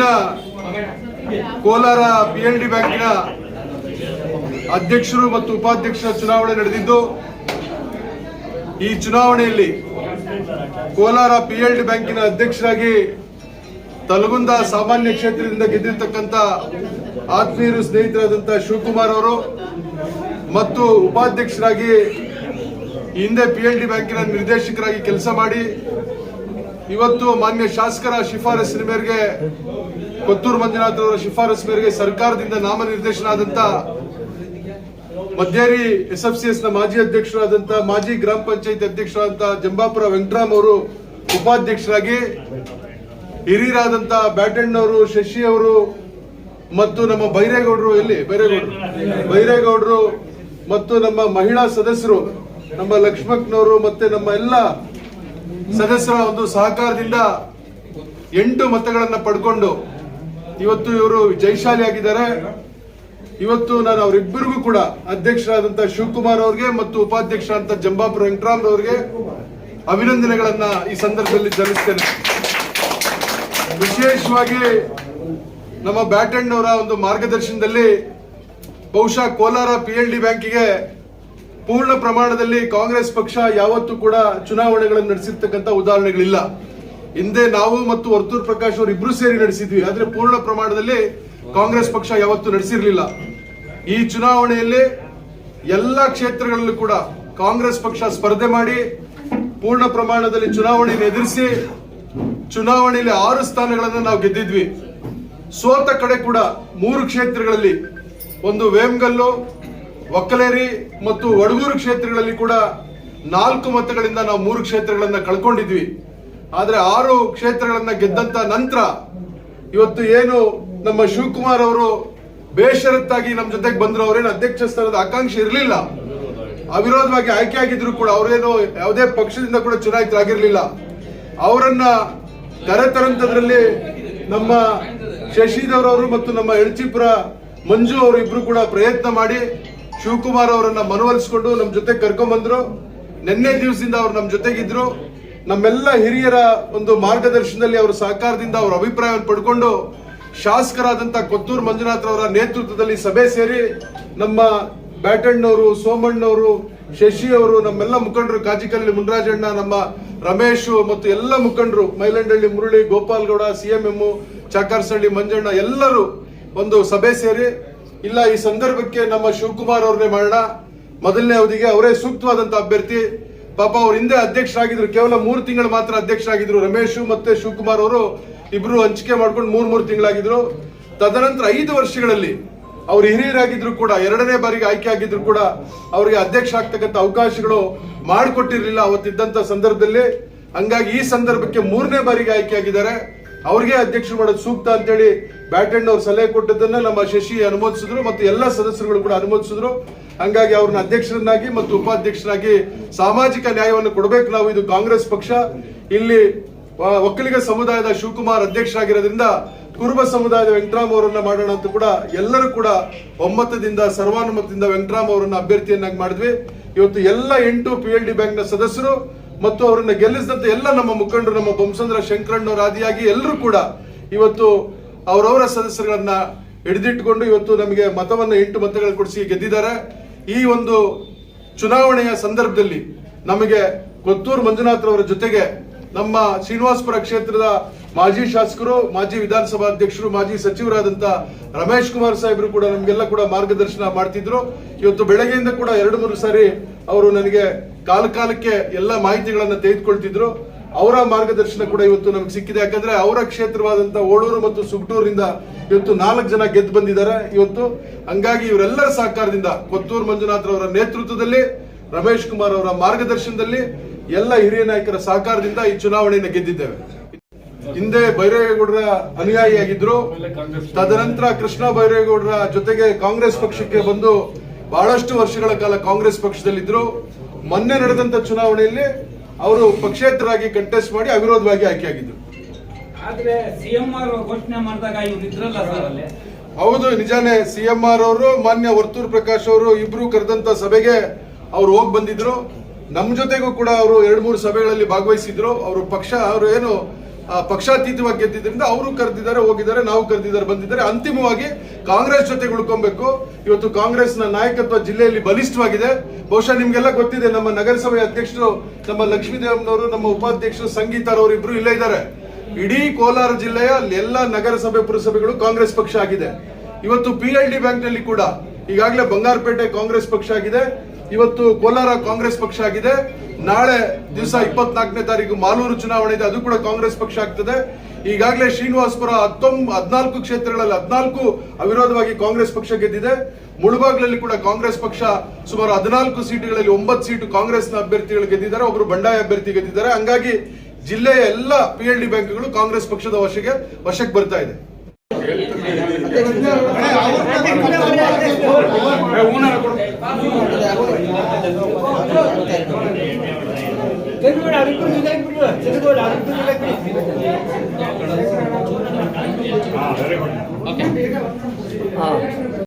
ದಿನ Kolar L D ಬ್ಯಾಂಕಿನ ಅಧ್ಯಕ್ಷರು ಮತ್ತು ಉಪಾಧ್ಯಕ್ಷರ ಚುನಾವಣೆ ನಡೆದಿದ್ದು, ಈ ಚುನಾವಣೆಯಲ್ಲಿ ಕೋಲಾರ ಪಿ ಎಲ್ ಡಿ ಬ್ಯಾಂಕಿನ ಅಧ್ಯಕ್ಷರಾಗಿ ತಲಗುಂದ ಸಾಮಾನ್ಯ ಕ್ಷೇತ್ರದಿಂದ ಗೆದ್ದಿರತಕ್ಕಂಥ ಆತ್ಮೀಯರು ಸ್ನೇಹಿತರಾದಂಥ ಶಿವಕುಮಾರ್ ಅವರು ಮತ್ತು ಉಪಾಧ್ಯಕ್ಷರಾಗಿ ಹಿಂದೆ ಪಿ ಡಿ ಬ್ಯಾಂಕಿನ ನಿರ್ದೇಶಕರಾಗಿ ಕೆಲಸ ಮಾಡಿ ಇವತ್ತು ಮಾನ್ಯ ಶಾಸಕರ ಶಿಫಾರಸಿನ ಮೇರೆಗೆ ಕೊತ್ತೂರು ಮಂಜುನಾಥ್ ಅವರ ಶಿಫಾರಸು ಮೇರೆಗೆ ಸರ್ಕಾರದಿಂದ ನಾಮನಿರ್ದೇಶನ ಆದಂತ ಮಧ್ಯೇರಿ ಎಸ್ ಎಫ್ ಸಿ ನ ಮಾಜಿ ಅಧ್ಯಕ್ಷರಾದಂತ, ಮಾಜಿ ಗ್ರಾಮ ಪಂಚಾಯತ್ ಅಧ್ಯಕ್ಷರಾದಂತಹ ಜಂಬಾಪುರ ವೆಂಕಟರಾಮ್ ಅವರು ಉಪಾಧ್ಯಕ್ಷರಾಗಿ, ಹಿರಿಯರಾದಂತ ಬ್ಯಾಟಣ್ಣವರು ಶಶಿ ಅವರು ಮತ್ತು ನಮ್ಮ ಬೈರೇಗೌಡರು ಎಲ್ಲಿ? ಬೈರೇಗೌಡರು. ಬೈರೇಗೌಡರು ಮತ್ತು ನಮ್ಮ ಮಹಿಳಾ ಸದಸ್ಯರು, ನಮ್ಮ ಲಕ್ಷ್ಮಕ್ನವರು ಮತ್ತೆ ನಮ್ಮ ಎಲ್ಲ ಸದಸ್ಯರ ಒಂದು ಸಹಕಾರದಿಂದ ಎಂಟು ಮತಗಳನ್ನು ಪಡ್ಕೊಂಡು ಇವತ್ತು ಇವರು ಜಯಶಾಲಿ ಆಗಿದ್ದಾರೆ. ಇವತ್ತು ನಾನು ಅವರಿಬ್ಬರಿಗೂ ಕೂಡ ಅಧ್ಯಕ್ಷರಾದಂತ ಶಿವಕುಮಾರ್ ಅವರಿಗೆ ಮತ್ತು ಉಪಾಧ್ಯಕ್ಷರಾದಂತ ಜಂಬಾಪುರ ವೆಂಕಟರಾಮ್ ಅವರಿಗೆ ಅಭಿನಂದನೆಗಳನ್ನ ಈ ಸಂದರ್ಭದಲ್ಲಿ ಸಲ್ಲಿಸ್ತೇನೆ. ವಿಶೇಷವಾಗಿ ನಮ್ಮ ಬ್ಯಾಟಣ್ಣವರ ಒಂದು ಮಾರ್ಗದರ್ಶನದಲ್ಲಿ ಬಹುಶಃ ಕೋಲಾರ ಪಿ ಎಲ್ ಡಿ ಬ್ಯಾಂಕಿಗೆ ಪೂರ್ಣ ಪ್ರಮಾಣದಲ್ಲಿ ಕಾಂಗ್ರೆಸ್ ಪಕ್ಷ ಯಾವತ್ತೂ ಕೂಡ ಚುನಾವಣೆಗಳನ್ನು ನಡೆಸಿರ್ತಕ್ಕಂಥ ಉದಾಹರಣೆಗಳಿಲ್ಲ. ಹಿಂದೆ ನಾವು ಮತ್ತು ವರ್ತೂರ್ ಪ್ರಕಾಶ್ ಅವರು ಇಬ್ರು ಸೇರಿ ನಡೆಸಿದ್ವಿ. ಆದ್ರೆ ಪೂರ್ಣ ಪ್ರಮಾಣದಲ್ಲಿ ಕಾಂಗ್ರೆಸ್ ಪಕ್ಷ ಯಾವತ್ತೂ ನಡೆಸಿರ್ಲಿಲ್ಲ. ಈ ಚುನಾವಣೆಯಲ್ಲಿ ಎಲ್ಲ ಕ್ಷೇತ್ರಗಳಲ್ಲೂ ಕೂಡ ಕಾಂಗ್ರೆಸ್ ಪಕ್ಷ ಸ್ಪರ್ಧೆ ಮಾಡಿ, ಪೂರ್ಣ ಪ್ರಮಾಣದಲ್ಲಿ ಚುನಾವಣೆಯನ್ನು ಎದುರಿಸಿ, ಚುನಾವಣೆಯಲ್ಲಿ ಆರು ಸ್ಥಾನಗಳನ್ನು ನಾವು ಗೆದ್ದಿದ್ವಿ. ಸೋತ ಕಡೆ ಕೂಡ ಮೂರು ಕ್ಷೇತ್ರಗಳಲ್ಲಿ ಒಂದು ವೇಮ್ಗಲ್ಲು ಒಕ್ಕಲೇರಿ ಮತ್ತು ವಡಗೂರು ಕ್ಷೇತ್ರಗಳಲ್ಲಿ ಕೂಡ ನಾಲ್ಕು ಮತಗಳಿಂದ ನಾವು ಮೂರು ಕ್ಷೇತ್ರಗಳನ್ನ ಕಳ್ಕೊಂಡಿದ್ವಿ. ಆದ್ರೆ ಆರು ಕ್ಷೇತ್ರಗಳನ್ನ ಗೆದ್ದಂತ ನಂತರ ಇವತ್ತು ಏನು ನಮ್ಮ ಶಿವಕುಮಾರ್ ಅವರು ಬೇಷರತ್ತಾಗಿ ನಮ್ಮ ಜೊತೆಗೆ ಬಂದ್ರು, ಅವರೇನು ಅಧ್ಯಕ್ಷ ಸ್ಥಾನದ ಆಕಾಂಕ್ಷೆ ಇರಲಿಲ್ಲ. ಅವಿರೋಧವಾಗಿ ಆಯ್ಕೆ ಆಗಿದ್ರು ಕೂಡ ಅವರೇನು ಯಾವುದೇ ಪಕ್ಷದಿಂದ ಕೂಡ ಚುನಾಯಿತರಾಗಿರ್ಲಿಲ್ಲ. ಅವರನ್ನ ಕರೆತರಂತದ್ರಲ್ಲಿ ನಮ್ಮ ಶಶಿಧರ್ ಅವರು ಮತ್ತು ನಮ್ಮ ಎಳಚಿಪುರ ಮಂಜು ಅವರು ಇಬ್ರು ಕೂಡ ಪ್ರಯತ್ನ ಮಾಡಿ ಶಿವಕುಮಾರ್ ಅವರನ್ನ ಮನವೊಲಿಸಿಕೊಂಡು ನಮ್ಮ ಜೊತೆ ಕರ್ಕೊಂಡ್ಬಂದ್ರು ನಿನ್ನೆ ದಿವಸದಿಂದ ಅವ್ರು ನಮ್ಮ ಜೊತೆಗಿದ್ರು. ನಮ್ಮೆಲ್ಲ ಹಿರಿಯರ ಒಂದು ಮಾರ್ಗದರ್ಶನದಲ್ಲಿ ಅವರ ಸಹಕಾರದಿಂದ ಅವರ ಅಭಿಪ್ರಾಯವನ್ನು ಪಡ್ಕೊಂಡು ಶಾಸಕರಾದಂತ ಕೊತ್ತೂರು ಮಂಜುನಾಥ್ ಅವರ ನೇತೃತ್ವದಲ್ಲಿ ಸಭೆ ಸೇರಿ ನಮ್ಮ ಬ್ಯಾಟಣ್ಣವರು, ಸೋಮಣ್ಣವರು, ಶಶಿ ಅವರು, ನಮ್ಮೆಲ್ಲ ಮುಖಂಡರು, ಕಾಜಿಕಲ್ಲಿ ಮುನರಾಜಣ್ಣ, ನಮ್ಮ ರಮೇಶ್ ಮತ್ತು ಎಲ್ಲ ಮುಖಂಡರು, ಮೈಲಂಡಳ್ಳಿ ಮುರುಳಿ, ಗೋಪಾಲ್ಗೌಡ ಸಿಎಂಎಂ ಚಾಕಾರ್ಸಳ್ಳಿ ಮಂಜಣ್ಣ ಎಲ್ಲರೂ ಒಂದು ಸಭೆ ಸೇರಿ ಇಲ್ಲ, ಈ ಸಂದರ್ಭಕ್ಕೆ ನಮ್ಮ ಶಿವಕುಮಾರ್ ಅವ್ರನ್ನೇ ಮಾಡೋಣ ಮೊದಲನೇ ಅವಧಿಗೆ ಅವರೇ ಸೂಕ್ತವಾದಂತ ಅಭ್ಯರ್ಥಿ. ಪಾಪ ಅವ್ರ ಹಿಂದೆ ಅಧ್ಯಕ್ಷರಾಗಿದ್ರು. ಕೇವಲ ಮೂರು ತಿಂಗಳು ಮಾತ್ರ ಅಧ್ಯಕ್ಷರಾಗಿದ್ರು ರಮೇಶ್ ಮತ್ತೆ ಶಿವಕುಮಾರ್ ಅವರು. ಇಬ್ರು ಹಂಚಿಕೆ ಮಾಡ್ಕೊಂಡು ಮೂರ್, ಮೂರು ತಿಂಗಳಾಗಿದ್ರು. ತದನಂತರ ಐದು ವರ್ಷಗಳಲ್ಲಿ ಅವ್ರು ಹಿರಿಯರಾಗಿದ್ರು ಕೂಡ, ಎರಡನೇ ಬಾರಿಗೆ ಆಯ್ಕೆ ಆಗಿದ್ರು ಕೂಡ ಅವರಿಗೆ ಅಧ್ಯಕ್ಷ ಆಗ್ತಕ್ಕಂಥ ಅವಕಾಶಗಳು ಮಾಡಿಕೊಟ್ಟಿರಲಿಲ್ಲ ಅವತ್ತಿದ್ದಂತ ಸಂದರ್ಭದಲ್ಲಿ. ಹಂಗಾಗಿ ಈ ಸಂದರ್ಭಕ್ಕೆ ಮೂರನೇ ಬಾರಿಗೆ ಆಯ್ಕೆ ಆಗಿದ್ದಾರೆ. ಅವ್ರಿಗೆ ಅಧ್ಯಕ್ಷರು ಮಾಡೋದು ಸೂಕ್ತ ಅಂತೇಳಿ ಬ್ಯಾಟೆಂಡ್ ಅವ್ರು ಸಲಹೆ ಕೊಟ್ಟದನ್ನ ನಮ್ಮ ಶಶಿ ಅನುಮೋದಿಸಿದ್ರು ಮತ್ತು ಎಲ್ಲ ಸದಸ್ಯರುಗಳು ಕೂಡ ಅನುಮೋದಿಸಿದ್ರು. ಹಂಗಾಗಿ ಅವ್ರನ್ನ ಅಧ್ಯಕ್ಷರನ್ನಾಗಿ ಮತ್ತು ಉಪಾಧ್ಯಕ್ಷರಾಗಿ ಸಾಮಾಜಿಕ ನ್ಯಾಯವನ್ನು ಕೊಡಬೇಕು ನಾವು ಇದು ಕಾಂಗ್ರೆಸ್ ಪಕ್ಷ. ಇಲ್ಲಿ ಒಕ್ಕಲಿಗ ಸಮುದಾಯದ ಶಿವಕುಮಾರ್ ಅಧ್ಯಕ್ಷರಾಗಿರೋದ್ರಿಂದ ಕುರುಬ ಸಮುದಾಯದ ವೆಂಕಟರಾಮ್ ಅವರನ್ನ ಮಾಡೋಣ ಅಂತ ಕೂಡ ಎಲ್ಲರೂ ಕೂಡ ಒಮ್ಮತದಿಂದ, ಸರ್ವಾನುಮತದಿಂದ ವೆಂಕಟರಾಮ್ ಅವರನ್ನ ಅಭ್ಯರ್ಥಿಯನ್ನಾಗಿ ಮಾಡಿದ್ವಿ. ಇವತ್ತು ಎಲ್ಲ ಎಂಟು ಪಿ ಎಲ್ ಡಿ ಬ್ಯಾಂಕ್ನ ಸದಸ್ಯರು ಮತ್ತು ಅವರನ್ನ ಗೆಲ್ಲಿಸಿದಂತ ಎಲ್ಲ ನಮ್ಮ ಮುಖಂಡರು, ನಮ್ಮ ಬೊಮ್ಮಸಂದ್ರ ಶಂಕರಣ್ಣವರ ಆದಿಯಾಗಿ ಎಲ್ಲರೂ ಕೂಡ ಇವತ್ತು ಅವರವರ ಸದಸ್ಯರನ್ನ ಹಿಡಿದಿಟ್ಟುಕೊಂಡು ಇವತ್ತು ನಮಗೆ ಮತವನ್ನ, ಎಂಟು ಮತಗಳು ಕೊಡಿಸಿ ಗೆದ್ದಿದ್ದಾರೆ. ಈ ಒಂದು ಚುನಾವಣೆಯ ಸಂದರ್ಭದಲ್ಲಿ ನಮಗೆ ಕೊತ್ತೂರು ಮಂಜುನಾಥ್ ಅವರ ಜೊತೆಗೆ ನಮ್ಮ ಶ್ರೀನಿವಾಸಪುರ ಕ್ಷೇತ್ರದ ಮಾಜಿ ಶಾಸಕರು, ಮಾಜಿ ವಿಧಾನಸಭಾ ಅಧ್ಯಕ್ಷರು, ಮಾಜಿ ಸಚಿವರಾದಂತ ರಮೇಶ್ ಕುಮಾರ್ ಸಾಹೇಬರು ಕೂಡ ನಮಗೆಲ್ಲ ಕೂಡ ಮಾರ್ಗದರ್ಶನ ಮಾಡ್ತಿದ್ರು. ಇವತ್ತು ಬೆಳಗ್ಗೆಯಿಂದ ಕೂಡ ಎರಡು, ಮೂರು ಸಾರಿ ಅವರು ನನಗೆ ಕಾಲ ಕಾಲಕ್ಕೆ ಎಲ್ಲ ಮಾಹಿತಿಗಳನ್ನು ತೆಗೆದುಕೊಳ್ತಿದ್ರು. ಅವರ ಮಾರ್ಗದರ್ಶನ ಕೂಡ ಇವತ್ತು ನಮ್ಗೆ ಸಿಕ್ಕಿದೆ. ಯಾಕಂದ್ರೆ ಅವರ ಕ್ಷೇತ್ರವಾದಂತ ಓಳೂರು ಮತ್ತು ಸುಗ್ಟೂರಿಂದ ಇವತ್ತು ನಾಲ್ಕು ಜನ ಗೆದ್ದು ಬಂದಿದ್ದಾರೆ ಇವತ್ತು. ಹಂಗಾಗಿ ಇವರೆಲ್ಲರ ಸಹಕಾರದಿಂದ ಕೊತ್ತೂರು ಮಂಜುನಾಥ್ ಅವರ ನೇತೃತ್ವದಲ್ಲಿ, ರಮೇಶ್ ಕುಮಾರ್ ಅವರ ಮಾರ್ಗದರ್ಶನದಲ್ಲಿ ಎಲ್ಲ ಹಿರಿಯ ನಾಯಕರ ಸಹಕಾರದಿಂದ ಈ ಚುನಾವಣೆಯನ್ನು ಗೆದ್ದಿದ್ದೇವೆ. ಹಿಂದೆ ಬೈರೇಗೌಡರ ಅನುಯಾಯಿಯಾಗಿದ್ರು. ತದನಂತರ ಕೃಷ್ಣ ಬೈರೇಗೌಡರ ಜೊತೆಗೆ ಕಾಂಗ್ರೆಸ್ ಪಕ್ಷಕ್ಕೆ ಬಂದು ಬಹಳಷ್ಟು ವರ್ಷಗಳ ಕಾಲ ಕಾಂಗ್ರೆಸ್ ಪಕ್ಷದಲ್ಲಿದ್ರು. ಮೊನ್ನೆ ನಡೆದಂತ ಚುನಾವಣೆಯಲ್ಲಿ ಅವರು ಪಕ್ಷೇತರಾಗಿ ಕಂಟೆಸ್ಟ್ ಮಾಡಿ ಅವಿರೋಧವಾಗಿ ಅಲ್ಲಿ. ಹೌದು ನಿಜಾನೇ ಸಿ ಎಂ ಆರ್ ಅವರು ಮಾನ್ಯ ವರ್ತೂರ್ ಪ್ರಕಾಶ್ ಅವರು ಇಬ್ರು ಕರೆದಂತ ಸಭೆಗೆ ಅವ್ರು ಹೋಗಿ ಬಂದಿದ್ರು. ನಮ್ಮ ಜೊತೆಗೂ ಕೂಡ ಅವರು ಎರಡ್ ಮೂರು ಸಭೆಗಳಲ್ಲಿ ಭಾಗವಹಿಸಿದ್ರು. ಅವರು ಪಕ್ಷ ಅವರು ಏನು ಪಕ್ಷಾತೀತವಾಗಿ ಗೆದ್ದಿದ್ದರಿಂದ ಅವರು ಕರೆದಿದ್ದಾರೆ, ಹೋಗಿದ್ದಾರೆ, ನಾವು ಕರೆದಿದ್ದಾರೆ, ಬಂದಿದ್ದಾರೆ. ಅಂತಿಮವಾಗಿ ಕಾಂಗ್ರೆಸ್ ಜೊತೆ ಉಳ್ಕೊಬೇಕು. ಇವತ್ತು ಕಾಂಗ್ರೆಸ್ನ ನಾಯಕತ್ವ ಜಿಲ್ಲೆಯಲ್ಲಿ ಬಲಿಷ್ಠವಾಗಿದೆ. ಬಹುಶಃ ನಿಮ್ಗೆಲ್ಲ ಗೊತ್ತಿದೆ, ನಮ್ಮ ನಗರಸಭೆ ಅಧ್ಯಕ್ಷರು, ನಮ್ಮ ಲಕ್ಷ್ಮೀದೇವನವರು, ನಮ್ಮ ಉಪಾಧ್ಯಕ್ಷರು ಸಂಗೀತಾರವರು ಇಬ್ರು ಇಲ್ಲೇ ಇದ್ದಾರೆ. ಇಡೀ ಕೋಲಾರ ಜಿಲ್ಲೆಯ ಎಲ್ಲ ನಗರಸಭೆ, ಪುರಸಭೆಗಳು ಕಾಂಗ್ರೆಸ್ ಪಕ್ಷ ಆಗಿದೆ. ಇವತ್ತು ಪಿ ಎಲ್ ಡಿ ಬ್ಯಾಂಕ್ನಲ್ಲಿ ಕೂಡ ಈಗಾಗಲೇ ಬಂಗಾರಪೇಟೆ ಕಾಂಗ್ರೆಸ್ ಪಕ್ಷ ಆಗಿದೆ. ಇವತ್ತು ಕೋಲಾರ ಕಾಂಗ್ರೆಸ್ ಪಕ್ಷ ಆಗಿದೆ. ನಾಳೆ ದಿವಸ ಇಪ್ಪತ್ನಾಲ್ಕನೇ ತಾರೀಕು ಮಾಲೂರು ಚುನಾವಣೆ ಇದೆ ಅದು ಕೂಡ ಕಾಂಗ್ರೆಸ್ ಪಕ್ಷ ಆಗ್ತದೆ. ಈಗಾಗಲೇ ಶ್ರೀನಿವಾಸಪುರ ಹತ್ತೊಂಬ, ಹದಿನಾಲ್ಕು ಕ್ಷೇತ್ರಗಳಲ್ಲಿ ಹದಿನಾಲ್ಕು ಅವಿರೋಧವಾಗಿ ಕಾಂಗ್ರೆಸ್ ಪಕ್ಷ ಗೆದ್ದಿದೆ. ಮುಳುಬಾಗ್ಲಲ್ಲಿ ಕೂಡ ಕಾಂಗ್ರೆಸ್ ಪಕ್ಷ ಸುಮಾರು ಹದಿನಾಲ್ಕು ಸೀಟುಗಳಲ್ಲಿ ಒಂಬತ್ತು ಸೀಟು ಕಾಂಗ್ರೆಸ್ನ ಅಭ್ಯರ್ಥಿಗಳು ಗೆದ್ದಿದ್ದಾರೆ. ಒಬ್ಬರು ಬಂಡಾಯ ಅಭ್ಯರ್ಥಿ ಗೆದ್ದಿದ್ದಾರೆ. ಹಂಗಾಗಿ ಜಿಲ್ಲೆಯ ಎಲ್ಲ ಪಿ ಎಲ್ ಡಿ ಬ್ಯಾಂಕ್ಗಳು ಕಾಂಗ್ರೆಸ್ ಪಕ್ಷದ ವಶಕ್ಕೆ ವಶಕ್ಕೆ ಬರ್ತಾ ಇದೆ. తెలుగు అడుగుతుంది తెలుగు అడుగుతుంది ఓకే